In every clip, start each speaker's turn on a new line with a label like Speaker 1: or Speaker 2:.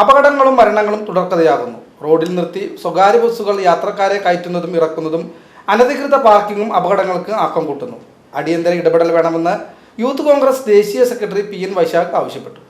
Speaker 1: അപകടങ്ങളും മരണങ്ങളും തുടർക്കഥയാകുന്നു. റോഡിൽ നിർത്തി സ്വകാര്യ ബസ്സുകൾ യാത്രക്കാരെ കയറ്റുന്നതും ഇറക്കുന്നതും അനധികൃത പാർക്കിങ്ങും അപകടങ്ങൾക്ക് ആക്കം കൂട്ടുന്നു. അടിയന്തര ഇടപെടൽ വേണമെന്ന് യൂത്ത് കോൺഗ്രസ് ദേശീയ സെക്രട്ടറി പി എൻ വൈശാഖ് ആവശ്യപ്പെട്ടു.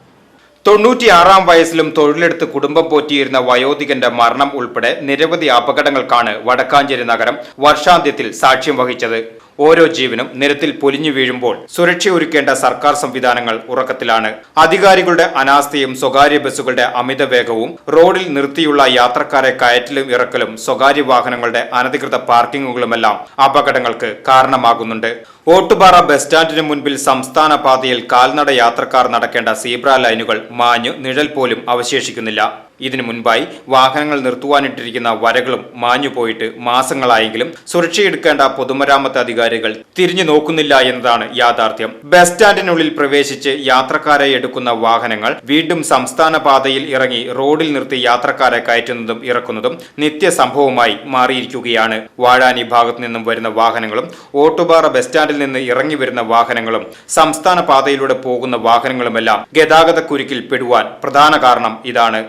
Speaker 2: തൊണ്ണൂറ്റിയാറാം വയസ്സിലും തൊഴിലെടുത്ത് കുടുംബം പോറ്റിയിരുന്ന വയോധികന്റെ മരണം ഉൾപ്പെടെ നിരവധി അപകടങ്ങൾക്കാണ് വടക്കാഞ്ചേരി നഗരം വർഷാന്ത്യത്തിൽ സാക്ഷ്യം വഹിച്ചത്. ഓരോ ജീവനും നിരത്തിൽ പൊലിഞ്ഞു വീഴുമ്പോൾ സുരക്ഷയൊരുക്കേണ്ട സർക്കാർ സംവിധാനങ്ങൾ ഉറക്കത്തിലാണ്. അധികാരികളുടെ അനാസ്ഥയും സ്വകാര്യ ബസ്സുകളുടെ അമിത വേഗവും റോഡിൽ നിർത്തിയുള്ള യാത്രക്കാരെ കയറ്റലും ഇറക്കലും സ്വകാര്യ വാഹനങ്ങളുടെ അനധികൃത പാർക്കിങ്ങുകളുമെല്ലാം അപകടങ്ങൾക്ക് കാരണമാകുന്നുണ്ട്. ഓട്ടുപാറ ബസ് സ്റ്റാൻഡിന് മുൻപിൽ സംസ്ഥാന പാതയിൽ കാൽനട യാത്രക്കാർ നടക്കേണ്ട സീബ്ര ലൈനുകൾ മാഞ്ഞു നിഴൽ പോലും അവശേഷിക്കുന്നില്ല. ഇതിനു മുൻപായി വാഹനങ്ങൾ നിർത്തുവാനിട്ടിരിക്കുന്ന വരകളും മാഞ്ഞുപോയിട്ട് മാസങ്ങളായെങ്കിലും സുരക്ഷയെടുക്കേണ്ട പൊതുമരാമത്ത് അധികാരികൾ തിരിഞ്ഞു നോക്കുന്നില്ല എന്നതാണ് യാഥാർത്ഥ്യം. ബസ് സ്റ്റാൻഡിനുള്ളിൽ പ്രവേശിച്ച് യാത്രക്കാരെ എടുക്കുന്ന വാഹനങ്ങൾ വീണ്ടും സംസ്ഥാന പാതയിൽ ഇറങ്ങി റോഡിൽ നിർത്തി യാത്രക്കാരെ കയറ്റുന്നതും ഇറക്കുന്നതും നിത്യസംഭവമായി മാറിയിരിക്കുകയാണ്. വാഴാനി ഭാഗത്തു നിന്നും വരുന്ന വാഹനങ്ങളും ഓട്ടുപാറ ബസ് സ്റ്റാൻഡിൽ നിന്ന് ഇറങ്ങി വരുന്ന വാഹനങ്ങളും സംസ്ഥാന പാതയിലൂടെ പോകുന്ന വാഹനങ്ങളുമെല്ലാം ഗതാഗത കുരുക്കിൽ പെടുവാൻ പ്രധാന കാരണം ഇതാണ്.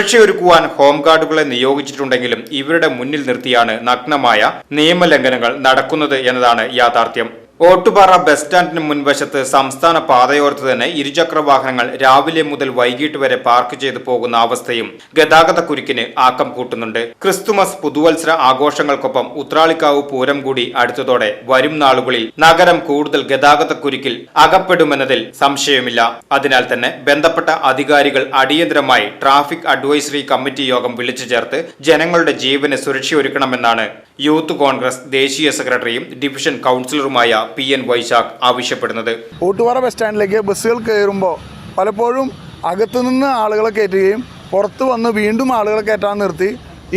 Speaker 2: സുരക്ഷയൊരുക്കുവാൻ ഹോംഗാർഡുകളെ നിയോഗിച്ചിട്ടുണ്ടെങ്കിലും ഇവരുടെ മുന്നിൽ നിർത്തിയാണ് നഗ്നമായ നിയമലംഘനങ്ങൾ നടക്കുന്നത് എന്നതാണ് യാഥാർത്ഥ്യം. ഓട്ടുപാറ ബസ് സ്റ്റാൻഡിന് മുൻവശത്ത് സംസ്ഥാന പാതയോർത്ത് തന്നെ ഇരുചക്ര വാഹനങ്ങൾ രാവിലെ മുതൽ വൈകിട്ട് വരെ പാർക്ക് ചെയ്തു പോകുന്ന അവസ്ഥയും ഗതാഗത കുരുക്കിന് ആക്കം കൂട്ടുന്നുണ്ട്. ക്രിസ്തുമസ് പുതുവത്സര ആഘോഷങ്ങൾക്കൊപ്പം ഉത്രാളിക്കാവ് പൂരം കൂടി അടുത്തതോടെ വരും നാളുകളിൽ നഗരം കൂടുതൽ ഗതാഗത കുരുക്കിൽ അകപ്പെടുമെന്നതിൽ സംശയമില്ല. അതിനാൽ തന്നെ ബന്ധപ്പെട്ട അധികാരികൾ അടിയന്തരമായി ട്രാഫിക് അഡ്വൈസറി കമ്മിറ്റി യോഗം വിളിച്ചു ചേർത്ത് ജനങ്ങളുടെ ജീവന് സുരക്ഷയൊരുക്കണമെന്നാണ് യൂത്ത് കോൺഗ്രസ് ദേശീയ സെക്രട്ടറിയും ഡിവിഷൻ കൗൺസിലറുമായ പി എൻ വൈശാഖ് ആവശ്യപ്പെടുന്നത്.
Speaker 3: ഊട്ടുപാറ ബസ് സ്റ്റാൻഡിലേക്ക് ബസ്സുകൾ കയറുമ്പോൾ പലപ്പോഴും അകത്തുനിന്ന് ആളുകളെ കയറ്റുകയും പുറത്ത് വന്ന് വീണ്ടും ആളുകളെ കയറ്റാൻ നിർത്തി.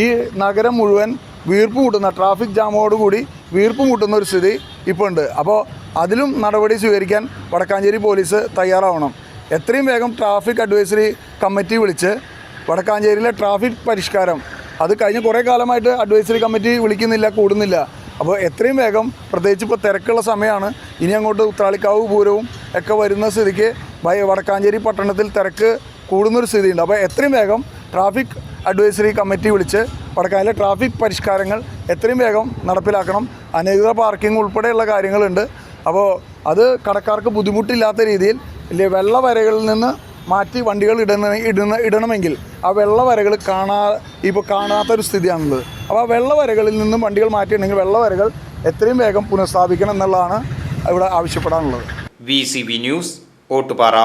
Speaker 3: ഈ നഗരം മുഴുവൻ വീർപ്പ് മുട്ടുന്ന ട്രാഫിക് ജാമോടുകൂടി വീർപ്പ് മുട്ടുന്ന ഒരു സ്ഥിതി ഇപ്പോൾ ഉണ്ട്. അപ്പോൾ അതിലും നടപടി സ്വീകരിക്കാൻ വടക്കാഞ്ചേരി പോലീസ് തയ്യാറാവണം. എത്രയും വേഗം ട്രാഫിക് അഡ്വൈസറി കമ്മിറ്റി വിളിച്ച് വടക്കാഞ്ചേരിയിലെ ട്രാഫിക് പരിഷ്കാരം. അത് കഴിഞ്ഞ കുറേ കാലമായിട്ട് അഡ്വൈസറി കമ്മിറ്റി വിളിക്കുന്നില്ല കൂടുന്നില്ല. അപ്പോൾ എത്രയും വേഗം പ്രത്യേകിച്ച് ഇപ്പോൾ തിരക്കുള്ള സമയമാണ് ഇനി അങ്ങോട്ട് ഉത്രാളിക്കാവ് പൂരവും ഒക്കെ വരുന്ന സ്ഥിതിക്ക് വടക്കാഞ്ചേരി പട്ടണത്തിൽ തിരക്ക് കൂടുന്നൊരു സ്ഥിതിയുണ്ട്. അപ്പോൾ എത്രയും വേഗം ട്രാഫിക് അഡ്വൈസറി കമ്മിറ്റി വിളിച്ച് വടക്കാഞ്ചേരി ട്രാഫിക് പരിഷ്കാരങ്ങൾ എത്രയും വേഗം നടപ്പിലാക്കണം. അനധികൃത പാർക്കിംഗ് ഉൾപ്പെടെയുള്ള കാര്യങ്ങളുണ്ട്. അപ്പോൾ അത് കടക്കാർക്ക് ബുദ്ധിമുട്ടില്ലാത്ത രീതിയിൽ വെള്ളവരകളിൽ വെള്ള വരകളിൽ നിന്ന് മാറ്റി വണ്ടികൾ ഇടുന്ന ഇടുന്ന ഇടണമെങ്കിൽ ആ വെള്ളവരകൾ കാണാ ഇപ്പോൾ കാണാത്തൊരു സ്ഥിതിയാണുള്ളത്. അപ്പോൾ ആ വെള്ളവരകളിൽ നിന്നും വണ്ടികൾ മാറ്റിയിട്ടുണ്ടെങ്കിൽ വെള്ള വരകൾ എത്രയും വേഗം പുനഃസ്ഥാപിക്കണം എന്നുള്ളതാണ് ഇവിടെ ആവശ്യപ്പെടാനുള്ളത്.
Speaker 2: V news Ottupara.